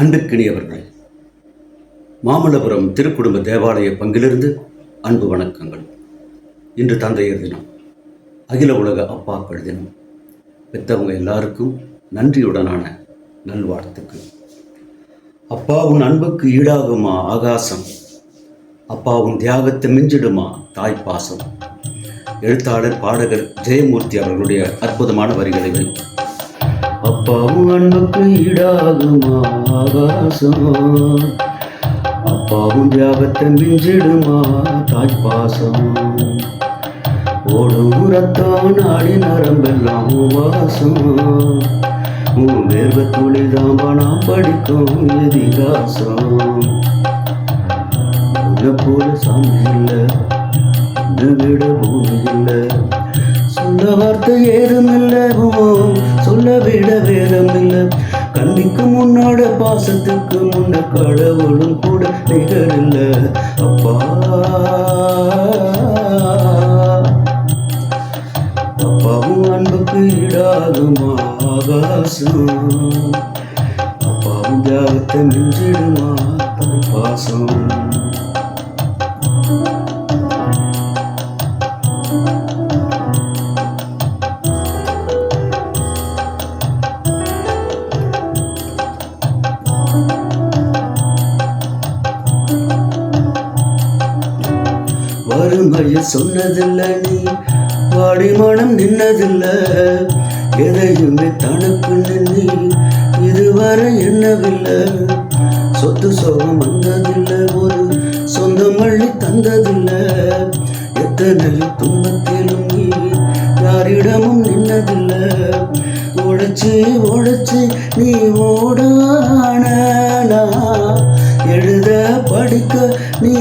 அன்புக்கினியவர்கள் மாமல்லபுரம் திருக்குடும்ப தேவாலய பங்கிலிருந்து அன்பு வணக்கங்கள். இன்று தந்தையர் தினம் அகில உலக அப்பாக்கள் தினம். பெற்றவங்க எல்லாருக்கும் நன்றியுடனான நல்வாழ்த்துக்கள். அப்பா உன் அன்புக்கு ஈடாகுமா ஆகாசம்? அப்பா உன் தியாகத்தை மிஞ்சிடுமா தாய் பாசம்? எழுத்தாளர் பாடகர் ஜெயமூர்த்தி அவர்களுடைய அற்புதமான வரிகளை வைத்து அப்பாவும் அன்புக்கு ஈடாகும் ஆகாசம்? அப்பாவும் தியாகத்தை மிஞ்சிடுமா தாய் பாசம் ஓடும் ரத்தம் நாடி நரம்பெல்லாம் வாசம் உன் வேர்வ துளிதான் நான் படிக்கும் எதிகாசம் உன்னை போல சாமி இல்லை உன்னை விட பூமி இல்லை. சொல்ல வார்த்தை ஏதும் இல்லை சொல்ல கண்ணிக்கு முன்னோட பாசத்துக்கு முன்ன கடவுளும் கூட நிகர் அப்பா. அப்பாவும் அன்புக்கு ஈடாகுமா ஆகாசம் அப்பாவும் தியாகத்தை மிஞ்சிடுமா தாய் பாசம் வறுமைய சொன்னதில்லை நீ. வாடி மனம் நின்னதில்லை. எதையுமே தனக்கு நின்று இதுவரை என்னவில்லை சொத்து சோகம் வந்ததில்லை. ஒரு சொந்த மொழி தந்ததில்லை. எத்தனை துன்பத்திலும் நீ யாரிடமும் நின்னதில்லை. உழைச்சி உழைச்சி நீ ஓடான எழுத படிக்க நீ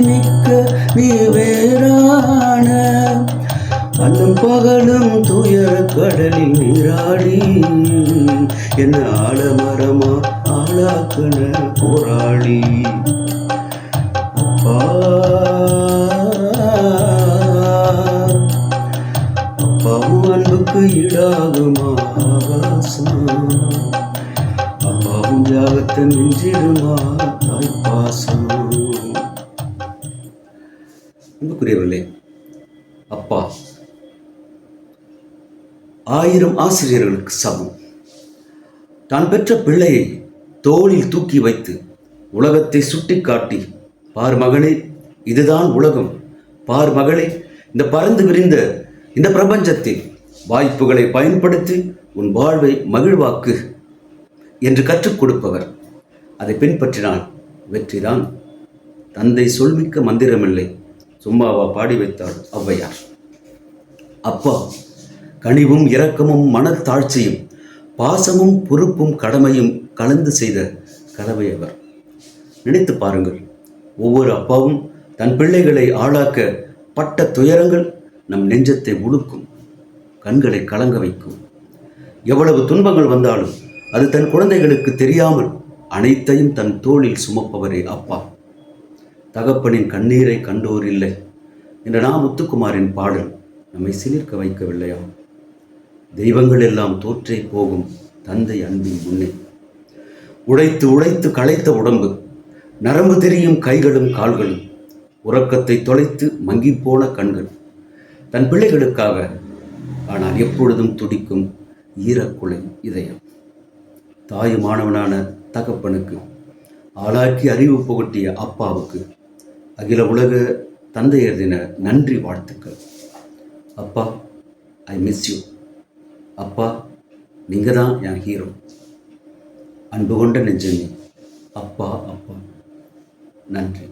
மிக்க நீ வேறான அன்னும் பகலும் துயர கடலில் நீராடி. என்ன ஆலமரமா ஆளாக்குன போராடி. அப்பா. அப்பாவும் அன்புக்கு ஈடாகுமா ஆகாசம். அப்பாவும் தியாகத்தை மிஞ்சிடுமா தாய் பாசம் அப்பா ஆயிரம் ஆசிரியர்களுக்கு சமம். தான் பெற்ற பிள்ளையை தோளில் தூக்கி வைத்து உலகத்தை சுட்டிக்காட்டி பார் மகளே இதுதான் உலகம். பார் மகளே இந்த பறந்து விரிந்த இந்த பிரபஞ்சத்தில் வாய்ப்புகளை பயன்படுத்தி உன் வாழ்வை மகிழ்வாக்கு என்று கற்றுக் கொடுப்பவர். அதை பின்பற்றினால் வெற்றிதான். தந்தை சொல்மிக்க மந்திரமில்லை. சும்மாவா பாடி வைத்தார் ஔவையார். அப்பா கனிவும் இரக்கமும் மனத்தாழ்ச்சியும் பாசமும் பொறுப்பும் கடமையும் கலந்து செய்த கலவை அவர். நினைத்து பாருங்கள் ஒவ்வொரு அப்பாவும் தன் பிள்ளைகளை ஆளாக்க பட்ட துயரங்கள் நம் நெஞ்சத்தை உழுக்கும் கண்களை கலங்க வைக்கும். எவ்வளவு துன்பங்கள் வந்தாலும் அது தன் குழந்தைகளுக்கு தெரியாமல் அனைத்தையும் தன் தோளில் சுமப்பவரே அப்பா. தகப்பனின் கண்ணீரை கண்டோர் இல்லை என்ற நா முத்துக்குமாரின் பாடல் நம்மை சிலிர்க்க வைக்கவில்லையா? தெய்வங்கள் எல்லாம் தோற்றே போகும் தந்தை அன்பின் முன்னே. உழைத்து உழைத்து களைத்த உடம்பு நரம்பு தெரியும் கைகளும் கால்களும் உறக்கத்தை தொலைத்து மங்கிப்போன கண்கள். தன் பிள்ளைகளுக்காக ஆனால் எப்பொழுதும் துடிக்கும் ஈரக்குலை இதயம். தாயுமானவனான தகப்பனுக்கு ஆளாக்கி அறிவு புகட்டிய அப்பாவுக்கு அகில உலக தந்தையர் தின நன்றி வாழ்த்துக்கள். அப்பா ஐ மிஸ் யூ அப்பா நீங்கள் தான் என் ஹீரோ அன்பு கொண்ட நெஞ்சமே. அப்பா அப்பா நன்றி.